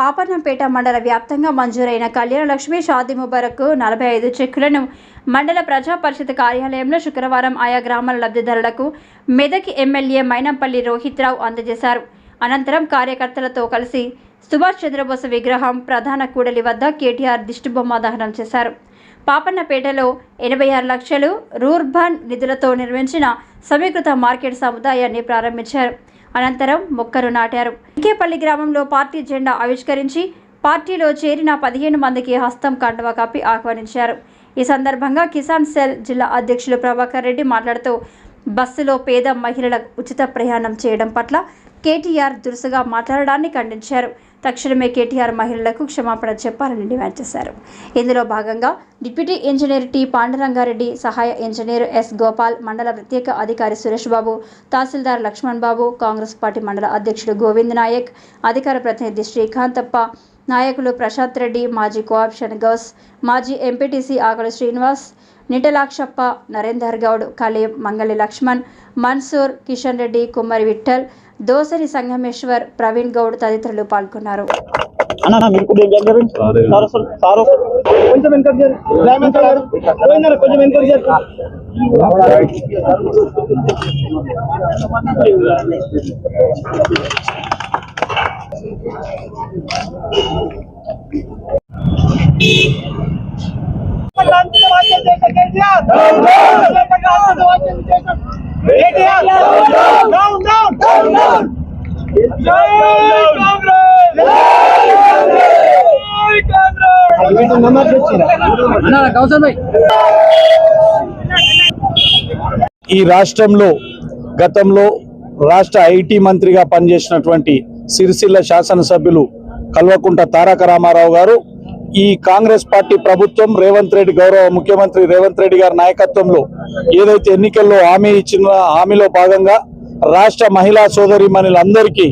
పాపన్నపేట మండల వ్యాప్తంగా మంజూరైన కళ్యాణ లక్ష్మి షాదీ ముబారక్ నలభై ఐదు చెక్కులను మండల ప్రజా పరిషత్ కార్యాలయంలో శుక్రవారం ఆయా గ్రామాల లబ్ధిదారులకు మెదక్ ఎమ్మెల్యే మైనంపల్లి రోహిత్ రావు అందజేశారు. అనంతరం కార్యకర్తలతో కలిసి సుభాష్ చంద్రబోస్ విగ్రహం ప్రధాన కూడలి వద్ద కేటీఆర్ దిష్టిబొమ్మ దహనం చేశారు. పాపన్నపేటలో ఎనభై ఆరు లక్షలు రూర్బన్ నిధులతో నిర్మించిన సమీకృత మార్కెట్ సముదాయాన్ని ప్రారంభించారు. అనంతరం మొక్కలు నాటారు. ఇంకేపల్లి గ్రామంలో పార్టీ జెండా ఆవిష్కరించి పార్టీలో చేరిన పదిహేను మందికి హస్తం కండువ కప్పి ఆహ్వానించారు. ఈ సందర్భంగా కిసాన్ సెల్ జిల్లా అధ్యక్షులు ప్రభాకర్ రెడ్డి మాట్లాడుతూ బస్సులో పేద మహిళల ఉచిత ప్రయాణం చేయడం పట్ల కేటీఆర్ దురుసుగా మాట్లాడడాన్ని ఖండించారు. తక్షణమే కేటీఆర్ మహిళలకు క్షమాపణ చెప్పాలని డిమాండ్ చేశారు. ఇందులో భాగంగా డిప్యూటీ ఇంజనీర్ టి పాండురంగారెడ్డి సహాయ ఇంజనీర్ ఎస్ గోపాల్ మండల ప్రత్యేక అధికారి సురేష్ బాబు తహసీల్దార్ లక్ష్మణ్ బాబు కాంగ్రెస్ పార్టీ మండల అధ్యక్షుడు గోవింద్ నాయక్ అధికార ప్రతినిధి శ్రీకాంతప్ప నాయకులు ప్రశాంత్ రెడ్డి మాజీ కోఆప్షన్ గౌస్ మాజీ ఎంపీటీసీ ఆకలి శ్రీనివాస్ నిటలాక్షప్ప నరేందర్ గౌడ్ కలీం మంగళి లక్ష్మణ్ మన్సూర్ కిషన్ రెడ్డి కుమ్మరి విఠల్ దోసరి సంగమేశ్వర్ ప్రవీణ్ గౌడ్ తదితరులు పాల్గొన్నారు అన్న ఈ రాష్ట్రంలో గతంలో రాష్ట్ర ఐటీ మంత్రిగా పనిచేసినటువంటి సిరిసిల్ల శాసనసభ్యులు కల్వకుంట తారక రామారావు గారు ఈ కాంగ్రెస్ పార్టీ ప్రభుత్వం రేవంత్ రెడ్డి గౌరవ ముఖ్యమంత్రి రేవంత్ రెడ్డి గారి నాయకత్వంలో ఏదైతే ఎన్నికల్లో హామీ ఇచ్చిన హామీలో భాగంగా రాష్ట్ర మహిళా సోదరిమణులందరికీ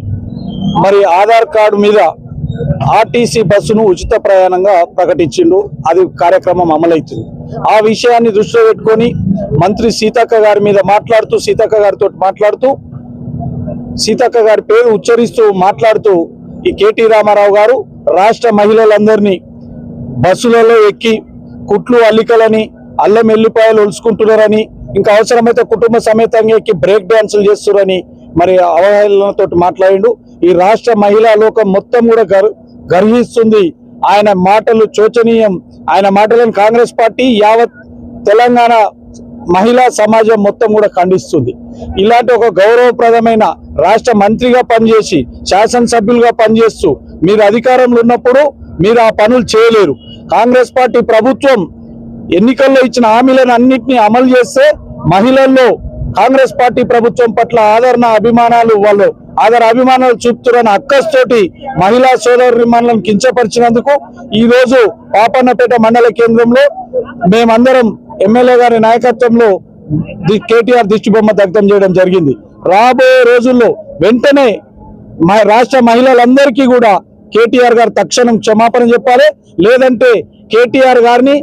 మరి ఆధార్ కార్డు మీద ఆర్టీసీ బస్సును ఉచిత ప్రయాణంగా ప్రకటించిండు. అది కార్యక్రమం అమలవుతుంది ఆ విషయాన్ని దృష్టిలో పెట్టుకొని మంత్రి సీతక్క గారి మీద మాట్లాడుతూ సీతక్క గారితో మాట్లాడుతూ సీతక్క గారి పేరు ఉచ్చరిస్తూ మాట్లాడుతూ ఈ కేటీ రామారావు గారు రాష్ట్ర మహిళలందరినీ బస్సులలో ఎక్కి కుట్లు అల్లికలని అల్లం ఎల్లిపాయలు ఒలుచుకుంటున్నారని ఇంకా అవసరమైతే కుటుంబ సమేతంగా ఎక్కి బ్రేక్ డాన్సులు చేస్తురని మరి అవహేళనతో మాట్లాడిండు. ఈ రాష్ట్ర మహిళా లోకం మొత్తం కూడా గర్ గర్హిస్తుంది. ఆయన మాటలు శోచనీయం ఆయన మాటలను కాంగ్రెస్ పార్టీ యావత్ తెలంగాణ మహిళా సమాజం మొత్తం కూడా ఖండిస్తుంది. ఇలాంటి ఒక గౌరవప్రదమైన రాష్ట్ర మంత్రిగా పనిచేసి శాసనసభ్యులుగా పనిచేస్తూ మీరు అధికారంలో ఉన్నప్పుడు మీరు ఆ పనులు చేయలేరు. కాంగ్రెస్ పార్టీ ప్రభుత్వం ఎన్నికల్లో ఇచ్చిన హామీలను అన్నింటినీ అమలు చేస్తే మహిళల్లో కాంగ్రెస్ పార్టీ ప్రభుత్వం పట్ల ఆదరణ అభిమానాలు వాళ్ళు ఆదర అభిమానాలు చూపుతున్న అక్కస్తోటి మహిళా సోదరి మనలను కించపరిచినందుకు ఈ రోజు పాపన్నపేట మండల కేంద్రంలో మేమందరం ఎమ్మెల్యే గారి నాయకత్వంలో ది- కేటీఆర్ దిష్టిబొమ్మ దగ్ధం చేయడం జరిగింది. రాబోయే రోజుల్లో వెంటనే మా రాష్ట్ర మహిళలందరికీ కూడా కేటీఆర్ గారు తక్షణం క్షమాపణ చెప్పాలి. లేదంటే కేటీఆర్ గారిని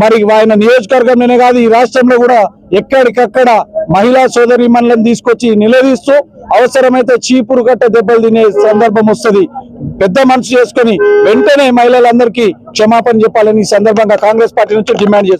మరి ఆయన నియోజకవర్గంలోనే కాదు ఈ రాష్ట్రంలో కూడా ఎక్కడికక్కడ మహిళా సోదరి మనలను తీసుకొచ్చి నిలదీస్తూ అవసరమైతే చీపురు గట్ట దెబ్బలు తినే సందర్భం వస్తుంది. పెద్ద మనసు చేసుకొని వెంటనే మహిళలందరికీ క్షమాపణ చెప్పాలని ఈ సందర్భంగా కాంగ్రెస్ పార్టీ నుంచి డిమాండ్ చేస్తుంది